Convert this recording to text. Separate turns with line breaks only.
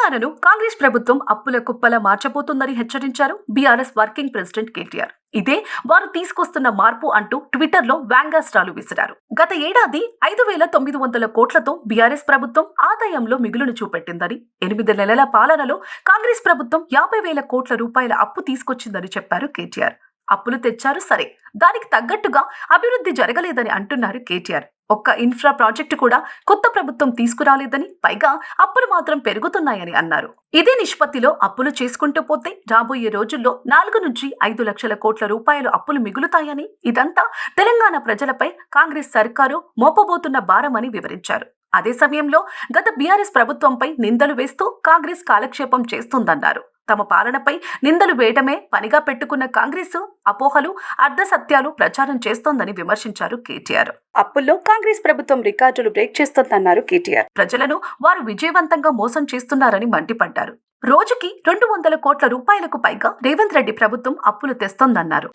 తెలంగాణను కాంగ్రెస్ ప్రభుత్వం అప్పుల కుప్పల మార్చబోతుందని హెచ్చరించారు బీఆర్ఎస్ వర్కింగ్ ప్రెసిడెంట్ కేటీఆర్. ఇదే వారు తీసుకొస్తున్న మార్పు అంటూ ట్విట్టర్లో వ్యాంగాస్ట్రాలు విసిరారు. గత ఏడాది ఐదు వేల తొమ్మిది వందల కోట్లతో బీఆర్ఎస్ ప్రభుత్వం ఆదాయంలో మిగులును చూపెట్టిందని ఎనిమిది నెలల పాలనలో కాంగ్రెస్ ప్రభుత్వం యాభై వేల కోట్ల రూపాయల అప్పు తీసుకొచ్చిందని చెప్పారు కేటీఆర్. అప్పులు తెచ్చారు సరే దానికి తగ్గట్టుగా అభివృద్ధి జరగలేదని అంటున్నారు కేటీఆర్. ఒక్క ఇన్ఫ్రా ప్రాజెక్టు కూడా కొత్త ప్రభుత్వం తీసుకురాలేదని పైగా అప్పులు మాత్రం పెరుగుతున్నాయని అన్నారు. ఇదే నిష్పత్తిలో అప్పులు చేసుకుంటూ పోతే రాబోయే రోజుల్లో నాలుగు నుంచి ఐదు లక్షల కోట్ల రూపాయలు అప్పులు మిగులుతాయని ఇదంతా తెలంగాణ ప్రజలపై కాంగ్రెస్ సర్కారు మోపబోతున్న భారమని వివరించారు. అదే సమయంలో గత బీఆర్ఎస్ ప్రభుత్వంపై నిందలు వేస్తూ కాంగ్రెస్ కాలక్షేపం చేస్తుందన్నారు. తమ పాలనపై నిందలు వేయడమే పనిగా పెట్టుకున్న కాంగ్రెస్ అపోహలు అర్ధసత్యాలు ప్రచారం చేస్తోందని విమర్శించారు కేటీఆర్. అప్పుల్లో కాంగ్రెస్ ప్రభుత్వం రికార్డులు బ్రేక్ చేస్తోందన్నారు కేటీఆర్. ప్రజలను వారు విజయవంతంగా మోసం చేస్తున్నారని మండిపడ్డారు. రోజుకి రెండు వందల కోట్ల రూపాయలకు పైగా రేవంత్ రెడ్డి ప్రభుత్వం అప్పులు తెస్తోందన్నారు.